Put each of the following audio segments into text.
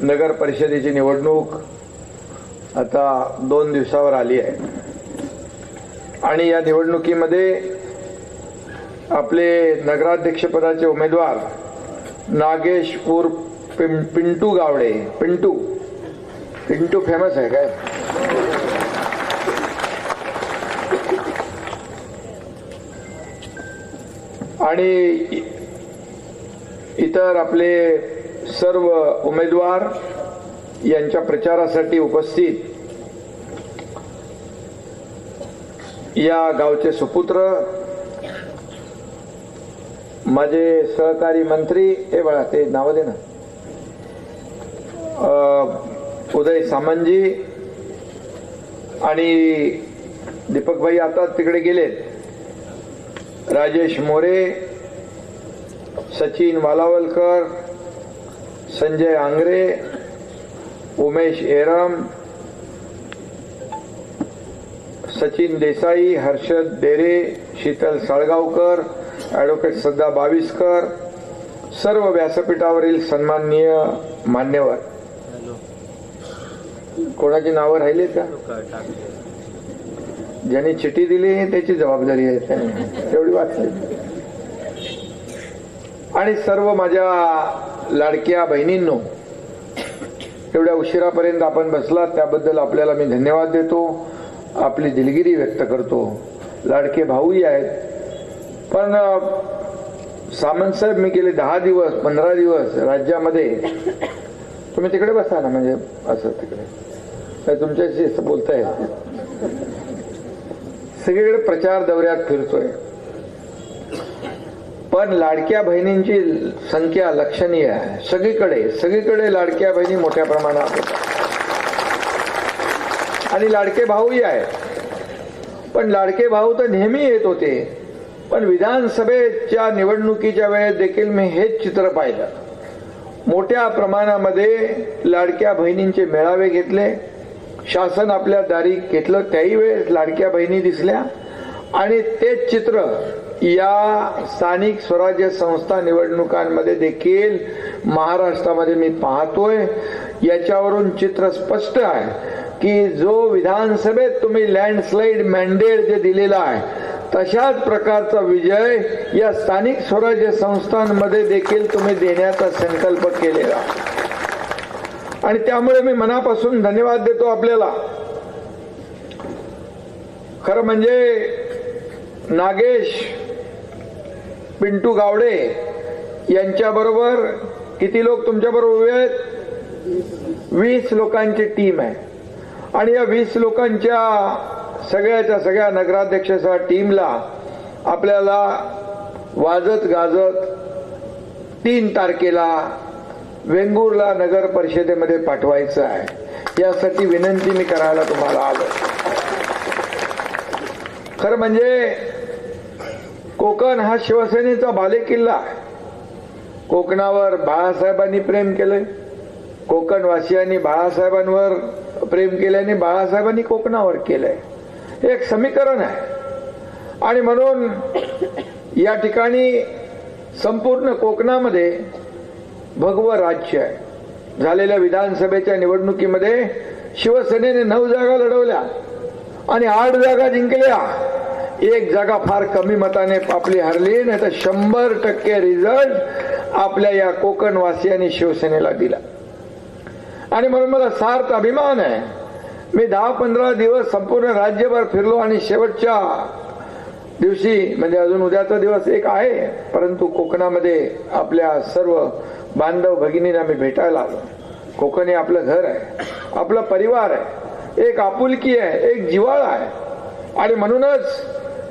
नगर परिषदेची निवडणूक आता दोन दिवसावर आली आहे. आणि या निवडणुकीमध्ये आपले नगराध्यक्षपदाचे उमेदवार नागेश पिं पिंटू गावडे पिंटू पिंटू फेमस आहे काय? आणि इतर आपले सर्व उमेदवार यांच्या प्रचारासाठी उपस्थित या गावचे सुपुत्र माझे सहकारी मंत्री हे बघा ते नाव दे ना. उदय सामंतजी आणि दीपकभाई आता तिकडे गेलेत. राजेश मोरे सचिन वालावलकर संजय आंग्रे उमेश एरम सचिन देसाई हर्षद डेरे शीतल साळगावकर ॲडव्होकेट सद्दा बावीसकर सर्व व्यासपीठावरील सन्माननीय मान्यवर. कोणाची नावं राहिली का? ज्यांनी चिठी दिली त्याची जबाबदारी आहे त्याने. तेवढी वाचली. आणि सर्व माझ्या लाडक्या बहिणींनो एवढ्या उशिरापर्यंत आपण बसलात त्याबद्दल आपल्याला मी धन्यवाद देतो. आपली दिलगिरी व्यक्त करतो. लाडके भाऊही आहेत. पण सामंतसाहेब मी गेले दहा दिवस पंधरा दिवस राज्यामध्ये. तुम्ही तिकडे बसा ना म्हणजे असं तिकडे. तुमच्याशी बोलताय? बोलता येत सगळीकडे प्रचार दौऱ्यात फिरतोय. पण लाडक्या बहिणींची संख्या लक्षणीय आहे. सगळीकडे सगळीकडे लाडक्या बहिणी मोठ्या प्रमाणात होतात. आणि लाडके भाऊही आहेत. पण लाडके भाऊ तर नेहमी येत होते. पण विधानसभेच्या निवडणुकीच्या वेळेस देखील मी हेच चित्र पाहिलं. मोठ्या प्रमाणामध्ये लाडक्या बहिणींचे मेळावे घेतले. शासन आपल्या दारी घेतलं. त्याही वेळेस लाडक्या बहिणी दिसल्या. आणि तेच चित्र या स्थानिक स्वराज्य संस्था निवडणुकांमध्ये देखील महाराष्ट्रामध्ये मी पाहतोय. याच्यावरून चित्र स्पष्ट आहे की जो विधानसभेत तुम्ही लँडस्लाईड मॅन्डेट जे दिलेला आहे तशाच प्रकारचा विजय या स्थानिक स्वराज्य संस्थांमध्ये देखील तुम्ही देण्याचा संकल्प केलेला आणि त्यामुळे मी मनापासून धन्यवाद देतो आपल्याला. खरं म्हणजे नागेश पिंटू गावडे यांच्याबरोबर किती लोक तुमच्याबरोबर उभे आहेत? वीस लोकांची टीम आहे. आणि या वीस लोकांच्या सगळ्याच्या सगळ्या नगराध्यक्षाच्या टीमला आपल्याला वाजत गाजत तीन तारखेला वेंगुर्ला नगर परिषदेमध्ये पाठवायचं आहे. यासाठी विनंती मी करायला तुम्हाला आलो खरं म्हणजे कोकण हा शिवसेनेचा बालेकिल्ला आहे. कोकणावर बाळासाहेबांनी प्रेम केले कोकणवासियांनी बाळासाहेबांवर प्रेम केल्याने बाळासाहेबांनी कोकणावर केलंय. हे एक समीकरण आहे. आणि म्हणून या ठिकाणी संपूर्ण कोकणामध्ये भगव राज्य आहे. झालेल्या विधानसभेच्या निवडणुकीमध्ये शिवसेनेने नऊ जागा लढवल्या आणि आठ जागा जिंकल्या. एक जागा फार कमी मताने आपली हरली नाही तर शंभर टक्के रिझल्ट आपल्या या कोकणवासियांनी शिवसेनेला दिला. आणि म्हणून मला सार्थ अभिमान आहे. मी दहा पंधरा दिवस संपूर्ण राज्यभर फिरलो आणि शेवटच्या दिवशी म्हणजे अजून उद्याचा दिवस एक आहे परंतु कोकणामध्ये आपल्या सर्व बांधव भगिनींना मी भेटायला आलो. कोकण हे आपलं घर आहे आपला परिवार आहे एक आपुलकी आहे एक जिवाळा आहे. आणि म्हणूनच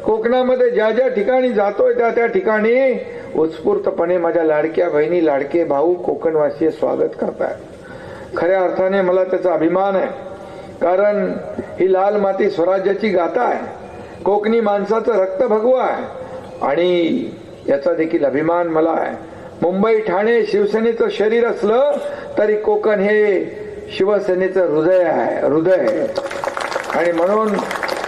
कोकणामध्ये ज्या ज्या ठिकाणी जातोय त्या त्या ठिकाणी उत्स्फूर्तपणे माझ्या लाडक्या बहिणी लाडके भाऊ कोकणवासी स्वागत करतात खऱ्या अर्थाने मला त्याचा अभिमान आहे. कारण ही लाल माती स्वराज्याची गाथा आहे. कोकणी माणसाचं रक्त भगवा आहे. आणि याचा देखील अभिमान मला आहे. मुंबई ठाणे शिवसेनेचं शरीर असलं तरी कोकण हे शिवसेनेचं हृदय आहे हृदय आणि म्हणून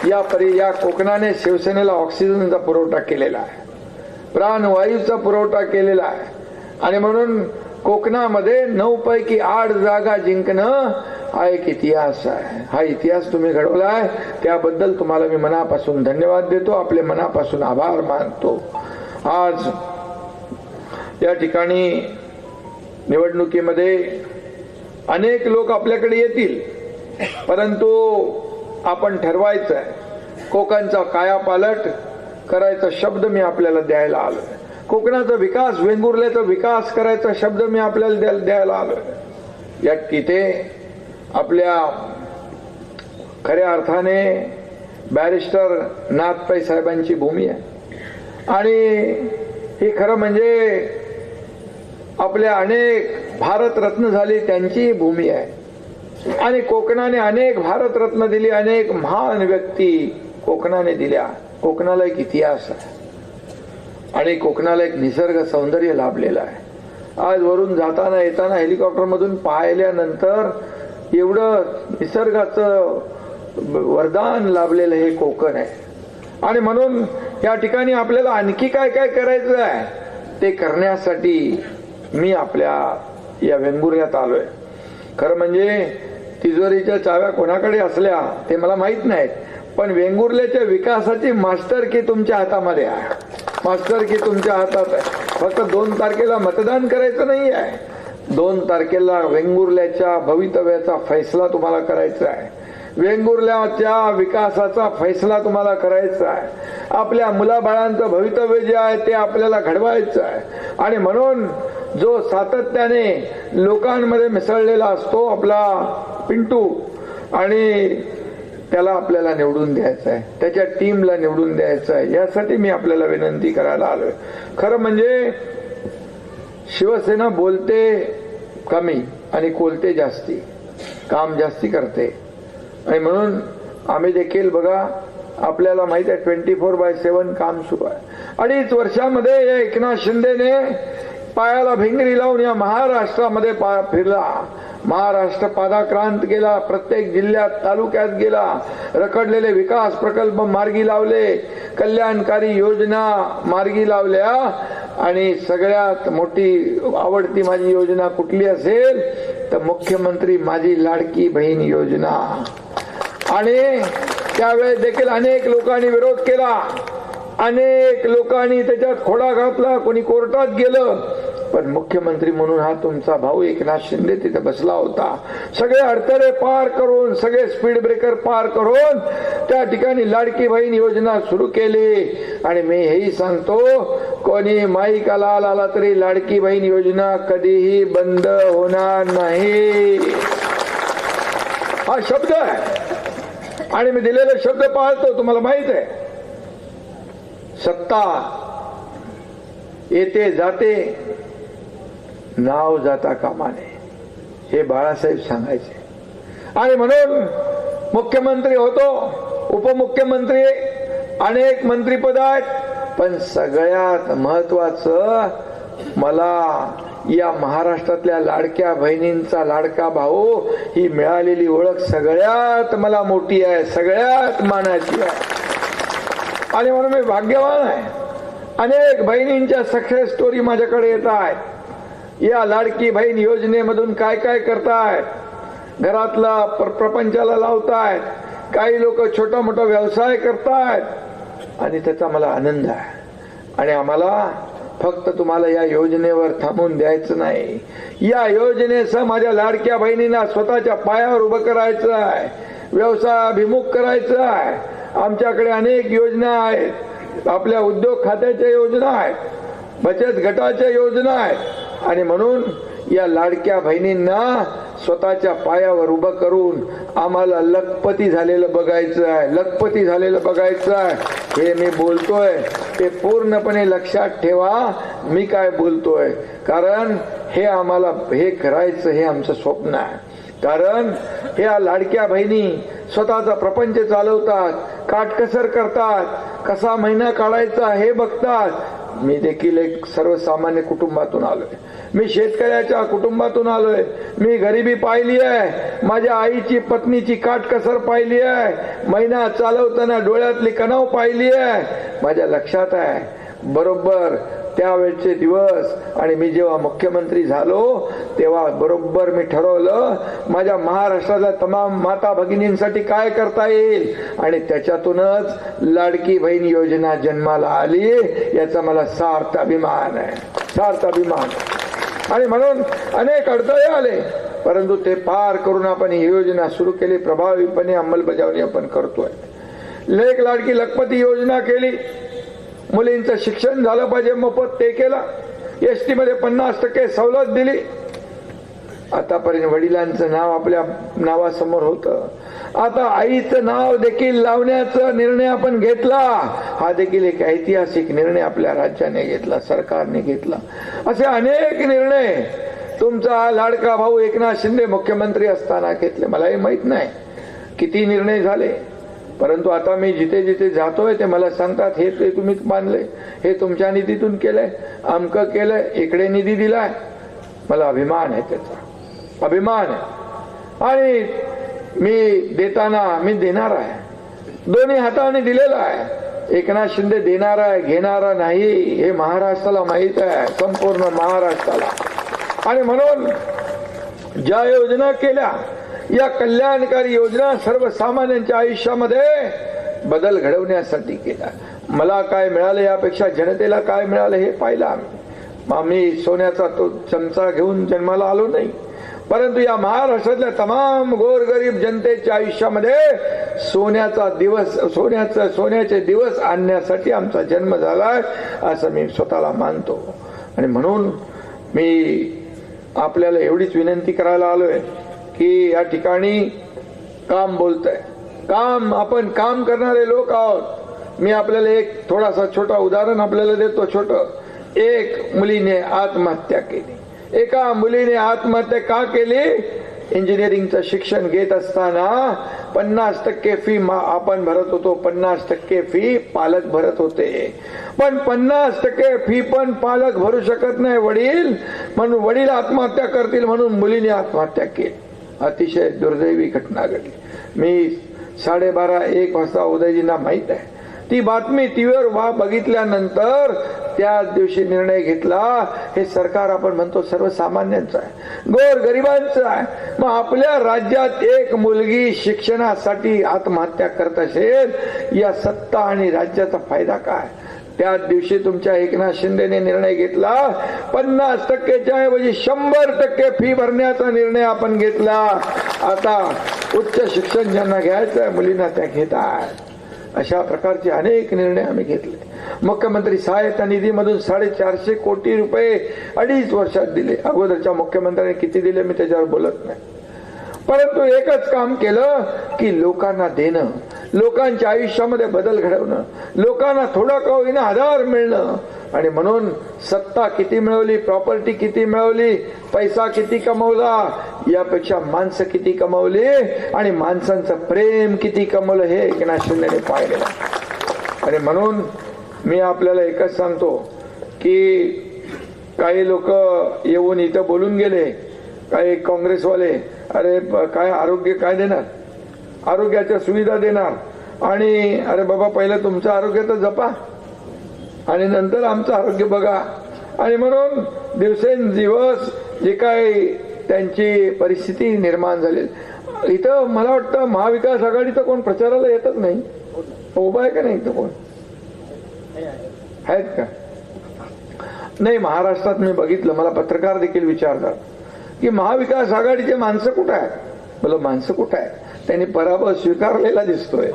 या परी या कोकणाने शिवसेनेला ऑक्सिजनचा पुरवठा केलेला आहे. प्राणवायूचा पुरवठा केलेला आहे. आणि म्हणून कोकणामध्ये नऊ पैकी आठ जागा जिंकणं हा एक इतिहास आहे. हा इतिहास तुम्ही घडवलाय. त्याबद्दल तुम्हाला मी मनापासून धन्यवाद देतो. आपले मनापासून आभार मानतो. आज या ठिकाणी निवडणुकीमध्ये अनेक लोक आपल्याकडे येतील. परंतु आपण ठरवायचं आहे कोकणचा कायापालट करायचा शब्द मी आपल्याला द्यायला आलोय. कोकणाचा विकास वेंगुर्ल्याचा विकास करायचा शब्द मी आपल्याला द्यायला द्यायला आलोय. या तिथे आपल्या खऱ्या अर्थाने बॅरिस्टर नाथपाई साहेबांची भूमी आहे. आणि ही खरं म्हणजे आपल्या अनेक भारतरत्न झाली त्यांची भूमी आहे. आणि कोकणाने अनेक भारतरत्न दिली अनेक महान व्यक्ती कोकणाने दिल्या. कोकणाला एक इतिहास आहे. आणि कोकणाला एक निसर्ग सौंदर्य लाभलेलं आहे. आज वरून जाताना येताना हेलिकॉप्टर मधून पाहिल्यानंतर एवढं निसर्गाचं वरदान लाभलेलं हे कोकण आहे. आणि म्हणून या ठिकाणी आपल्याला आणखी काय काय करायचं आहे ते करण्यासाठी मी आपल्या या वेंगुर्यात आलोय. खरं म्हणजे तिजोरीच्या चाव्या कोणाकडे असल्या ते मला माहीत नाहीत. पण वेंगुर्ल्याच्या विकासाची मास्टर की तुमच्या हातामध्ये आहे. मास्टर की तुमच्या हातात आहे. फक्त दोन तारखेला मतदान करायचं नाही आहे दोन तारखेला वेंगुर्ल्याच्या भवितव्याचा फैसला तुम्हाला करायचा आहे. वेंगुर्ल्याच्या विकासाचा फैसला तुम्हाला करायचा आहे. आपल्या मुलाबाळांचं भवितव्य जे आहे ते आपल्याला घडवायचं आहे. आणि म्हणून जो सातत्याने लोकांमध्ये मिसळलेला असतो आपला पिंटू. आणि त्याला आपल्याला निवडून द्यायचं आहे त्याच्या टीमला निवडून द्यायचं आहे यासाठी मी आपल्याला विनंती करायला आलोय. खरं म्हणजे शिवसेना बोलते कमी आणि कोलते जास्ती. काम जास्ती करते. आणि म्हणून आम्ही देखील बघा आपल्याला माहीत आहे ट्वेंटी फोर बाय सेव्हन काम सुरू आहे. अडीच वर्षामध्ये या एकनाथ शिंदेने पायाला भिंगरी लावून या महाराष्ट्रामध्ये पा फिरला. महाराष्ट्र पादाक्रांत गेला प्रत्येक जिल्ह्यात तालुक्यात गेला. रखडलेले विकास प्रकल्प मार्गी लावले कल्याणकारी योजना मार्गी लावल्या आणि सगळ्यात मोठी आवडती माझी योजना कुठली असेल तर मुख्यमंत्री माझी लाडकी बहीण योजना. आणि त्यावेळेस देखील अनेक लोकांनी विरोध केला. अनेक लोकांनी त्याच्यात खोडा घातला कोणी कोर्टात गेलं पण मुख्यमंत्री म्हणून हा तुमचा भाऊ एकनाथ शिंदे तिथे बसला होता. सगळे अडथळे पार करून सगळे स्पीड ब्रेकर पार करून त्या ठिकाणी लाडकी बहीण योजना सुरू केली. आणि मी हेही सांगतो कोणी माईक आला आला तरी लाडकी बहीण योजना कधीही बंद होणार नाही. हा शब्द आहे. आणि मी दिलेले शब्द पाळतो तुम्हाला माहीत आहे. सत्ता येते जाते. नाव जाता कामाने हे बाळासाहेब सांगायचे. आणि म्हणून मुख्यमंत्री होतो उपमुख्यमंत्री अनेक मंत्रीपद आहेत पण सगळ्यात महत्वाचं मला या महाराष्ट्रातल्या लाडक्या बहिणींचा लाडका भाऊ ही मिळालेली ओळख सगळ्यात मला मोठी आहे सगळ्यात मानाची आहे. आणि म्हणून मी भाग्यवान आहे. अनेक बहिणींच्या सक्सेस स्टोरी माझ्याकडे येत आहेत. या लाडकी बहीण योजनेमधून काय काय करतायत घरातला प्र- प्रपंचाला लावतायत काही लोक छोटा मोठा व्यवसाय करतायत. आणि त्याचा मला आनंद आहे. आणि आम्हाला फक्त तुम्हाला या योजनेवर थांबून द्यायचं नाही. या योजनेसह माझ्या लाडक्या बहिणींना स्वतःच्या पायावर उभं करायचं आहे. व्यवसायाभिमुख करायचं आहे. आमच्याकडे अनेक योजना आहेत. आपल्या उद्योग खात्याच्या योजना आहेत. बचत गटाच्या योजना आहेत. आणि म्हणून या लाडक्या बहिणींना स्वतःच्या पायावर उभं करून आम्हाला लखपती झालेलं बघायचं आहे लखपती झालेलं बघायचं आहे. हे मी बोलतोय ते पूर्णपणे लक्षात ठेवा मी काय बोलतोय. कारण हे आम्हाला हे करायचं हे आमचं स्वप्न आहे. कारण ह्या लाडक्या बहिणी स्वतःचा प्रपंच चालवतात काटकसर करतात कसा महिना काढायचा हे बघतात मी देखील एक सर्वसामान्य कुटुंबातून आलोय. मी शेतकऱ्याच्या कुटुंबातून आलोय. मी गरिबी पाहिली आहे. माझ्या आईची पत्नीची काटकसर पाहिली आहे. महिना चालवताना डोळ्यातली कणाव पाहिली आहे. माझ्या लक्षात आहे. बरोबर त्यावेळचे दिवस आणि मी जेव्हा मुख्यमंत्री झालो तेव्हा बरोबर मी ठरवलं माझ्या महाराष्ट्रातल्या तमाम माता भगिनींसाठी काय करता येईल? आणि त्याच्यातूनच लाडकी बहीण योजना जन्माला आली याचा मला सार्थ अभिमान आहे. सार्थ अभिमान आणि म्हणून अनेक अडथळे आले परंतु ते पार करून आपण ही योजना सुरू केली प्रभावीपणे अंमलबजावणी आपण करतोय. लेख लाडकी लखपती योजना केली मुलींचं शिक्षण झालं पाहिजे मोफत ते केला. एस टी मध्ये पन्नास टक्के सवलत दिली. आतापर्यंत वडिलांचं नाव आपल्या नावासमोर होतं. आता आईचं नाव देखील लावण्याचा निर्णय आपण घेतला. हा देखील एक ऐतिहासिक निर्णय आपल्या राज्याने घेतला सरकारने घेतला. असे अनेक निर्णय तुमचा लाडका भाऊ एकनाथ शिंदे मुख्यमंत्री असताना घेतले. मलाही माहीत नाही किती निर्णय झाले. परंतु आता मी जिथे जिथे जातोय ते मला सांगतात हे ते तुम्हीच बांधले हे तुमच्या निधीतून केलंय अमकं केलंय इकडे निधी दिलाय. मला अभिमान आहे त्याचा. अभिमान आहे. आणि मी देताना मी देणार आहे. दोन्ही हाताने दिलेला आहे. एकनाथ शिंदे देणारा आहे घेणारा नाही हे महाराष्ट्राला माहीत आहे संपूर्ण महाराष्ट्राला. आणि म्हणून ज्या योजना केल्या या कल्याणकारी योजना सर्वसामान्यांच्या आयुष्यामध्ये बदल घडवण्यासाठी केला. मला काय मिळालं यापेक्षा जनतेला काय मिळालं हे पाहिलं आम्ही. आम्ही सोन्याचा तो चमचा घेऊन जन्माला आलो नाही. परंतु या महाराष्ट्रातल्या तमाम गोरगरीब जनतेच्या आयुष्यामध्ये सोन्याचा दिवस सोन्याचा सोन्याचे दिवस आणण्यासाठी आमचा जन्म झालाय असं मी स्वतःला मानतो. आणि म्हणून मी आपल्याला एवढीच विनंती करायला आलोय. की या ठिकाणी काम बोलतंय. काम आपण काम करणारे लोक आहोत. मी आपल्याला एक थोडासा छोटा उदाहरण आपल्याला देतो छोट. एक मुलीने आत्महत्या केली. एका मुलीने आत्महत्या का केली? इंजिनिअरिंगचं शिक्षण घेत असताना पन्नास टक्के फी आपण भरत होतो पन्नास टक्के फी पालक भरत होते. पण पन्नास टक्के फी पण पालक भरू शकत नाही वडील म्हणून वडील आत्महत्या करतील म्हणून मुलीने आत्महत्या केली. अतिशय दुर्दैवी घटना घडली. मी साडेबारा एक वाजता उदयजींना माहीत आहे. ती बातमी टीव्हीवर वा बघितल्यानंतर त्या दिवशी निर्णय घेतला. हे सरकार आपण म्हणतो सर्वसामान्यांचं आहे. गोर गरिबांचं आहे. मग आपल्या राज्यात एक मुलगी शिक्षणासाठी आत्महत्या करत असेल या सत्ता आणि राज्याचा फायदा काय? त्याच दिवशी तुमच्या एकनाथ शिंदेने निर्णय घेतला. पन्नास टक्केच्या ऐवजी शंभर टक्के फी भरण्याचा निर्णय आपण घेतला. आता उच्च शिक्षण ज्यांना घ्यायचं आहे मुलींना त्या घेतात. अशा प्रकारचे अनेक निर्णय आम्ही घेतले. मुख्यमंत्री सहायता निधीमधून साडेचारशे कोटी रुपये अडीच वर्षात दिले. अगोदरच्या मुख्यमंत्र्यांनी किती दिले मी त्याच्यावर बोलत नाही. परंतु एकच काम केलं की लोकांना देणं. लोकांच्या आयुष्यामध्ये बदल घडवणं लोकांना थोडा का होईना आधार मिळणं. आणि म्हणून सत्ता किती मिळवली प्रॉपर्टी किती मिळवली पैसा किती कमवला यापेक्षा माणसं किती कमवली आणि माणसांचं प्रेम किती कमवलं हे एकनाथ शिंदेने पाहिलेलं आणि म्हणून मी आपल्याला एकच सांगतो की काही लोक येऊन इथं बोलून गेले काही काँग्रेसवाले अरे ब- काय आरोग्य काय देणार? आरोग्याच्या सुविधा देणार. आणि अरे बाबा पहिलं तुमचं आरोग्य तर जपा. आणि नंतर आमचं आरोग्य बघा. आणि म्हणून दिवसेंदिवस जे काही त्यांची परिस्थिती निर्माण झाली. इथं मला वाटतं महाविकास आघाडीचं कोण प्रचाराला येतच नाही. उभा आहे का नाही इथं कोण? आहेत का? नाही महाराष्ट्रात मी बघितलं. मला पत्रकार देखील विचारतात की महाविकास आघाडीचे माणसं कुठं आहेत? बोल माणसं कुठं आहेत? त्यांनी पराभव स्वीकारलेला दिसतोय.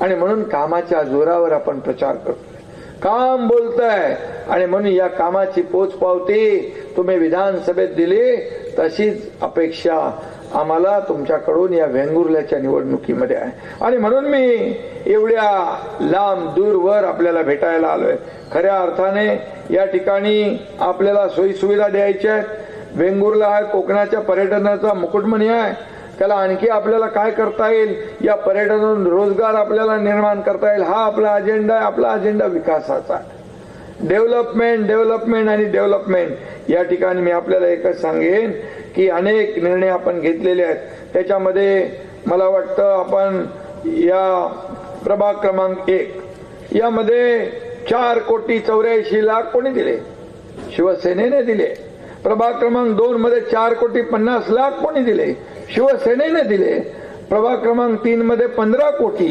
आणि म्हणून कामाच्या जोरावर आपण प्रचार करतोय. काम बोलतय. आणि म्हणून या कामाची पोचपावती तुम्ही विधानसभेत दिली तशीच अपेक्षा आम्हाला तुमच्याकडून या वेंगुर्ल्याच्या निवडणुकीमध्ये आहे. आणि म्हणून मी एवढ्या लांब दूरवर आपल्याला भेटायला आलोय. खऱ्या अर्थाने या ठिकाणी आपल्याला सोयीसुविधा द्यायच्या आहेत. वेंगुर्ला हा कोकणाच्या पर्यटनाचा मुकुटमणी आहे. त्याला आणखी आपल्याला काय करता येईल? या पर्यटनातून रोजगार आपल्याला निर्माण करता येईल. हा आपला अजेंडा आहे. आपला अजेंडा विकासाचा. डेव्हलपमेंट डेव्हलपमेंट आणि डेव्हलपमेंट या ठिकाणी मी आपल्याला एकच सांगेन की अनेक निर्णय आपण घेतलेले आहेत. त्याच्यामध्ये मला वाटतं आपण या प्रभाग क्रमांक एक यामध्ये चार कोटी चौऱ्याऐंशी लाख कोणी दिले? शिवसेनेने दिले. प्रभाग क्रमांक दोन मध्ये चार कोटी पन्नास लाख कोणी दिले? शिवसेनेने दिले. प्रभाग क्रमांक तीन मध्ये पंधरा कोटी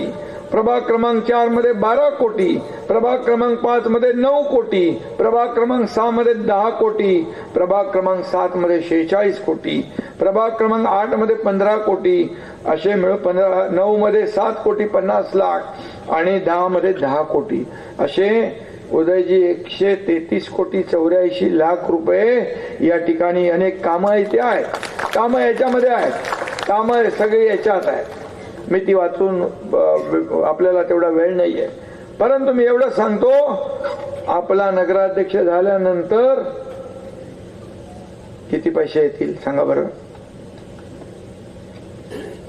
प्रभाग क्रमांक चारमध्ये बारा कोटी प्रभाग क्रमांक पाच मध्ये नऊ कोटी प्रभाग क्रमांक सहा मध्ये दहा कोटी प्रभाग क्रमांक सात मध्ये शेहेचाळीस कोटी प्रभाग क्रमांक आठमध्ये पंधरा कोटी असे मिळून पंधरा नऊ मध्ये सात कोटी पन्नास लाख आणि दहा मध्ये दहा कोटी. असे उदयजी एकशे तेहतीस कोटी चौऱ्याऐंशी लाख रुपये या ठिकाणी अनेक कामं इथे आहेत. कामं याच्यामध्ये आहेत. कामं सगळी याच्यात आहेत. मी ती वाचून आपल्याला तेवढा वेळ नाहीये. परंतु मी एवढं सांगतो आपला नगराध्यक्ष झाल्यानंतर किती पैसे येतील सांगा बरं?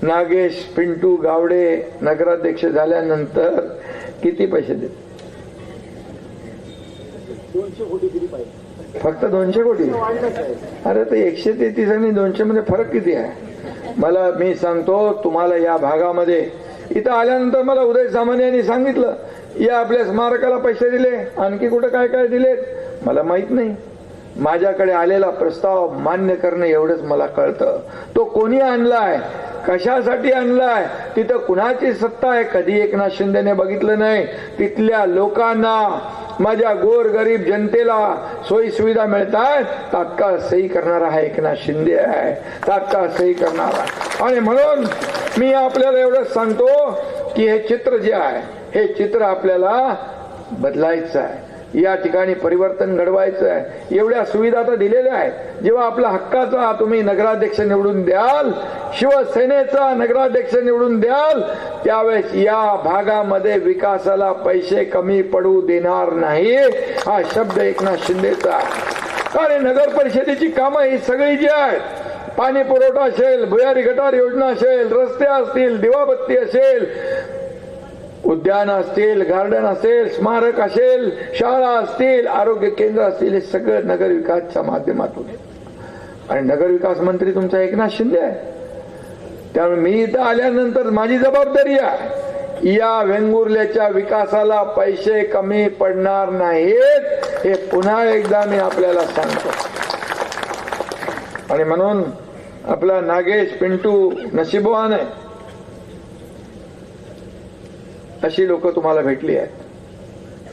नागेश पिंटू गावडे नगराध्यक्ष झाल्यानंतर किती पैसे देतील? दोनशे कोटी दिली पाहिजे. फक्त दोनशे कोटी? अरे ते एकशे तेहतीस आणि दोनशे मध्ये फरक किती आहे? मला मी सांगतो तुम्हाला या भागामध्ये इथं आल्यानंतर मला उदय सामान्य यांनी सांगितलं या आपल्या स्मारकाला पैसे दिले आणखी कुठं काय काय दिलेत? मला माहीत नाही. माझ्याकडे आलेला प्रस्ताव मान्य करणे एवढंच मला कळतं. तो कोणी आणलाय? कशासाठी आणलाय? तिथं कुणाची सत्ता आहे? कधी एकनाथ शिंदेने बघितलं नाही. तिथल्या लोकांना माझ्या गोर गरीब जनतेला सोयी सुविधा मिळतात तात्काळ सही करणारा हा एकनाथ शिंदे आहे. तात्काळ सही करणारा. आणि म्हणून मी आपल्याला एवढंच सांगतो की हे चित्र जे आहे हे चित्र आपल्याला बदलायचं आहे. या ठिकाणी परिवर्तन घडवायचं आहे. एवढ्या सुविधा तर दिलेल्या आहेत. जेव्हा आपला हक्काचा तुम्ही नगराध्यक्ष निवडून द्याल शिवसेनेचा नगराध्यक्ष निवडून द्याल त्यावेळेस या भागामध्ये विकासाला पैसे कमी पडू देणार नाही हा शब्द एकनाथ शिंदेचा अरे नगर परिषदेची कामं ही सगळी जी आहेत पाणी पुरवठा असेल भुयारी गटार योजना असेल रस्ते असतील दिवाबत्ती असेल उद्यान असतील गार्डन असेल स्मारक असेल शाळा असतील आरोग्य केंद्र असतील हे सगळं नगरविकासच्या माध्यमातून आणि नगरविकास मंत्री तुमचा एकनाथ शिंदे आहे. त्यामुळे मी इथं आल्यानंतर माझी जबाबदारी आहे या वेंगुर्ल्याच्या विकासाला पैसे कमी पडणार नाहीत हे पुन्हा एकदा मी आपल्याला सांगतो. आणि म्हणून आपला नागेश पिंटू नशिबवान आहे. अशी लोक तुम्हाला भेटली आहेत.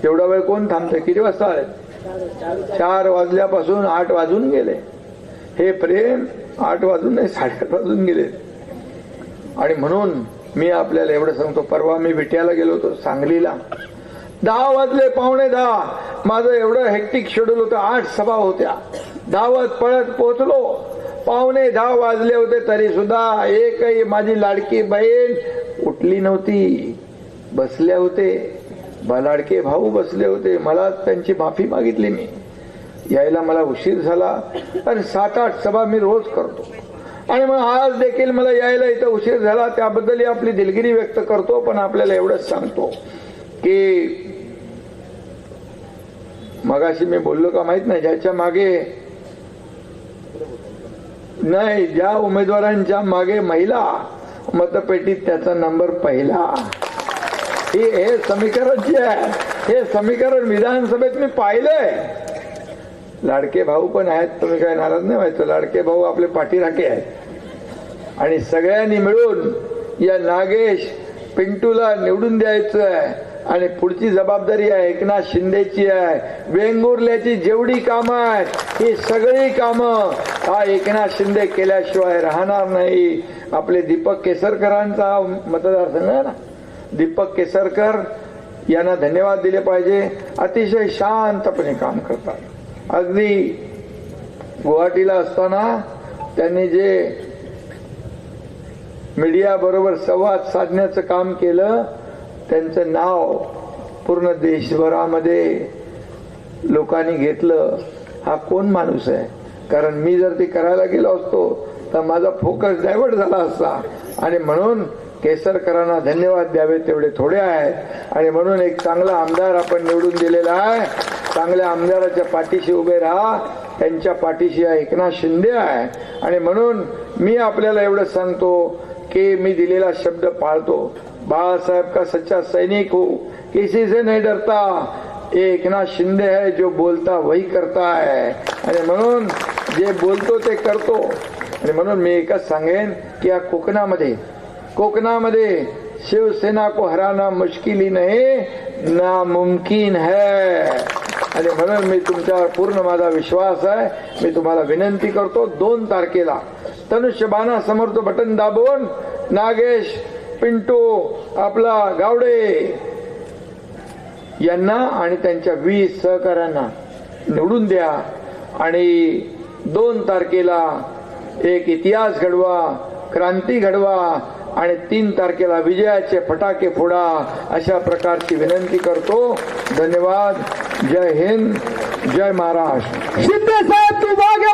तेवढा वेळ कोण थांबते किती वाजता आले चार वाजल्यापासून आठ वाजून गेले. हे प्रेम आठ वाजून नाही साडेआठ वाजून गेले. आणि म्हणून मी आपल्याला एवढं सांगतो परवा मी विट्याला गेलो होतो सांगलीला. दहा वाजले पावणे दहा. माझं एवढं हेक्टिक शेड्यूल होतं आठ सभा होत्या. धावत पळत पोचलो पावणे दहा वाजले होते तरी सुद्धा एकही माझी लाडकी बहीण उठली नव्हती. बसले होते. बलाडके भाऊ बसले होते. मला त्यांची माफी मागितली मी. यायला मला उशीर झाला. आणि सात आठ सभा मी रोज करतो. आणि मग आज देखील मला यायला इथं उशीर झाला. त्याबद्दल आपली दिलगिरी व्यक्त करतो. पण आपल्याला एवढंच सांगतो की मगाशी मी बोललो का माहीत नाही. ज्याच्या मागे नाही ज्या उमेदवारांच्या मागे महिला मतपेटीत त्याचा नंबर पहिला. हे हे समीकरण जे आहे हे समीकरण विधानसभेत मी पाहिलंय. लाडके भाऊ पण आहेत तुम्ही काय नाराज नाही व्हायचं. लाडके भाऊ आपले पाठीराखे आहेत. आणि सगळ्यांनी मिळून या नागेश पिंटूला निवडून द्यायचं आहे. आणि पुढची जबाबदारी आहे एकनाथ शिंदेची आहे. वेंगुर्ल्याची जेवढी कामं आहेत ही सगळी कामं हा एकनाथ शिंदे केल्याशिवाय राहणार नाही. आपले दीपक केसरकरांचा मतदारसंघ आहे ना? दीपक केसरकर यांना धन्यवाद दिले पाहिजे. अतिशय शांतपणे काम करतात. अगदी गुवाहाटीला असताना त्यांनी जे मीडिया बरोबर संवाद साधण्याचं काम केलं त्यांचं नाव पूर्ण देशभरामध्ये लोकांनी घेतलं. हा कोण माणूस आहे? कारण मी जर ते करायला गेलो असतो तर माझा फोकस डायव्हर्ट झाला असता. आणि म्हणून केसरकरांना धन्यवाद द्यावे तेवढे थोडे आहेत. आणि म्हणून एक चांगला आमदार आपण निवडून दिलेला आहे. चांगल्या आमदाराच्या पाठीशी उभे राहा. त्यांच्या पाठीशी एकनाथ शिंदे आहे. आणि म्हणून मी आपल्याला एवढं सांगतो की मी दिलेला शब्द पाळतो. बाळासाहेब का सच्चा सैनिक हो. किसी से नाही डरता. ये एकनाथ शिंदे है जो बोलता वही करता है आणि म्हणून जे बोलतो ते करतो. आणि म्हणून मी एकच सांगेन की या कोकणामध्ये कोकणामध्ये शिवसेना को हराना मुश्किल नाही ना नामुमकिन है. आणि म्हणून मी तुमच्यावर पूर्ण माझा विश्वास आहे. मी तुम्हाला विनंती करतो दोन तारखेला. तनुष्यबाणा समोर तो बटन दाबून नागेश पिंटू आपला गावडे यांना आणि त्यांच्या वीस सहकाऱ्यांना निवडून द्या. आणि दोन तारखेला एक इतिहास घडवा क्रांती घडवा आणि तीन तारखेला विजयाचे फटाके फोडा अशा प्रकारची विनंती करतो. धन्यवाद. जय हिंद. जय महाराष्ट्र. शिंदे साहब तुम आगे